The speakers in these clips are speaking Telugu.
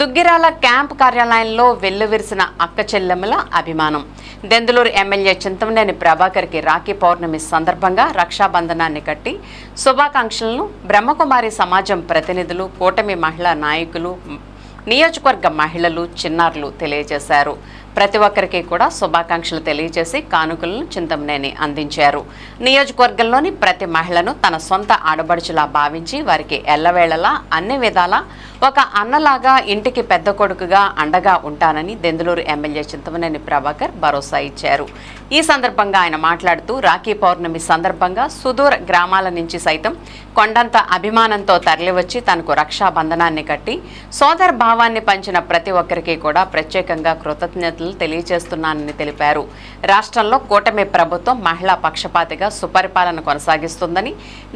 దుగ్గిరాల క్యాంప్ కార్యాలయంలో వెల్లువిరిసిన అక్క చెల్లెమ్మల అభిమానం. దెందులూరు ఎమ్మెల్యే చింతమనేని ప్రభాకర్కి రాఖీ పౌర్ణమి సందర్భంగా రక్షాబంధనాన్ని కట్టి శుభాకాంక్షలను బ్రహ్మకుమారి సమాజం ప్రతినిధులు కూటమి మహిళా నాయకులు నియోజకవర్గ మహిళలు చిన్నారులు తెలియజేశారు. ప్రతి ఒక్కరికి కూడా శుభాకాంక్షలు తెలియజేసి కానుకలను చింతమనేని అందించారు. నియోజకవర్గంలోని ప్రతి మహిళను తన సొంత ఆడబడుచులా భావించి వారికి ఎల్లవేళలా అన్ని విధాలా ఒక అన్నలాగా ఇంటికి పెద్ద కొడుకుగా అండగా ఉంటానని దెందులూరు ఎమ్మెల్యే చింతమనేని ప్రభాకర్ భరోసా ఇచ్చారు. ఈ సందర్భంగా ఆయన మాట్లాడుతూ రాఖీ పౌర్ణమి సందర్భంగా సుదూర గ్రామాల నుంచి సైతం కొండంత అభిమానంతో తరలివచ్చి తనకు రక్షాబంధనాన్ని కట్టి సోదర భావాన్ని పంచిన ప్రతి ఒక్కరికి కూడా ప్రత్యేకంగా కృతజ్ఞతలు తెలియజేస్తున్నానని తెలిపారు. రాష్ట్రంలో కూటమి ప్రభుత్వం మహిళా పక్షపాతిగా సుపరిపాలన కొనసాగిస్తుందని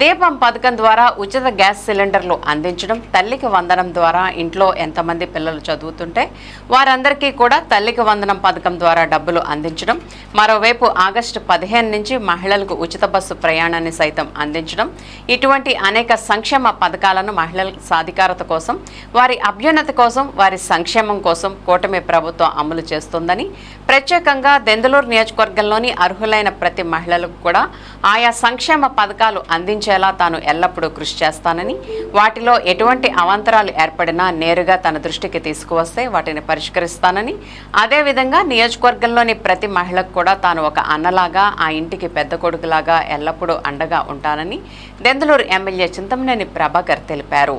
దీపం పథకం ద్వారా ఉచిత గ్యాస్ సిలిండర్లు అందించడం తల్లికి వందనం ద్వారా ఇంట్లో ఎంతమంది పిల్లలు చదువుతుంటే వారందరికీ కూడా తల్లికి వందనం పథకం ద్వారా డబ్బులు అందించడం మరోవైపు ఆగస్టు పదిహేను నుంచి మహిళలకు ఉచిత బస్సు ప్రయాణాన్ని సైతం అందించడం ఇటువంటి అనేక సంక్షేమ పథకాలను మహిళల సాధికారత కోసం వారి అభ్యున్నతి కోసం వారి సంక్షేమం కోసం కూటమి ప్రభుత్వం అమలు చేస్తుందని ప్రత్యేకంగా దెందులూరు నియోజకవర్గంలోని అర్హులైన ప్రతి మహిళలకు కూడా ఆయా సంక్షేమ పథకాలు అందించేలా తాను ఎల్లప్పుడూ కృషి చేస్తానని వాటిలో ఎటువంటి అవాంతరాలు ఏర్పడినా నేరుగా తన దృష్టికి తీసుకువస్తే వాటిని పరిష్కరిస్తానని అదేవిధంగా నియోజకవర్గంలోని ప్రతి మహిళకు కూడా తాను ఒక అన్నలాగా ఆ ఇంటికి పెద్ద కొడుకులాగా ఎల్లప్పుడూ అండగా ఉంటానని దెందులూరు ఎమ్మెల్యే చింతమనేని ప్రభాకర్ తెలిపారు.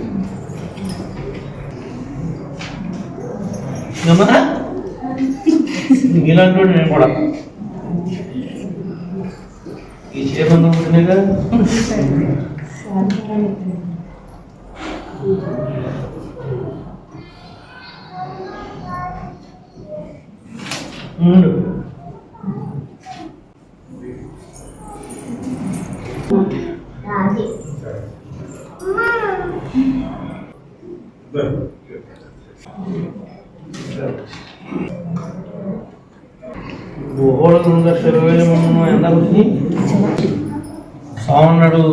ఇలాంటి వాడు నేను కూడా. ఈ చీరలు పుట్టినగా Thank you. లక్షల ఇరవై వేలు మనం ఎంత వచ్చింది సామన్నాడు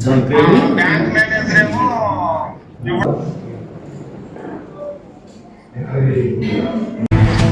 దాని పేరు